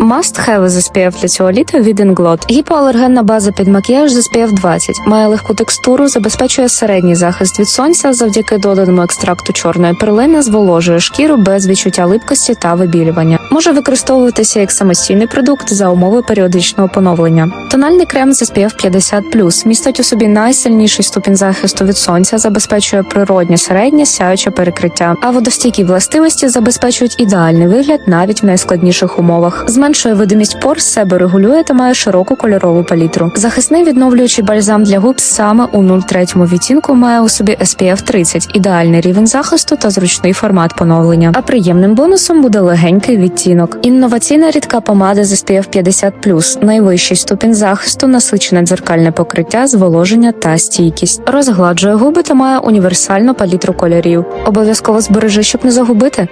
Must have з SPF для цього літа від Inglot. Гіпоалергенна база під макіяж з SPF 20. Має легку текстуру, забезпечує середній захист від сонця завдяки доданому екстракту чорної перлини, зволожує шкіру без відчуття липкості та вибілювання. Може використовуватися як самостійний продукт за умови періодичного поновлення. Тональний крем з SPF 50+, містить у собі найсильніший ступінь захисту від сонця, забезпечує природнє середнє сяюче перекриття, а водостійкі властивості забезпечують ідеальний вигляд навіть в найскладніших умовах. Зменшує видимість пор, себе регулює та має широку кольорову палітру. Захисний відновлюючий бальзам для губ саме у 0,3 відтінку має у собі SPF 30, ідеальний рівень захисту та зручний формат поновлення. А приємним бонусом буде легенький відтінок. Інноваційна рідка помада з SPF 50+, найвищий ступінь захисту, насичене дзеркальне покриття, зволоження та стійкість. Розгладжує губи та має універсальну палітру кольорів. Обов'язково збережи, щоб не загубити.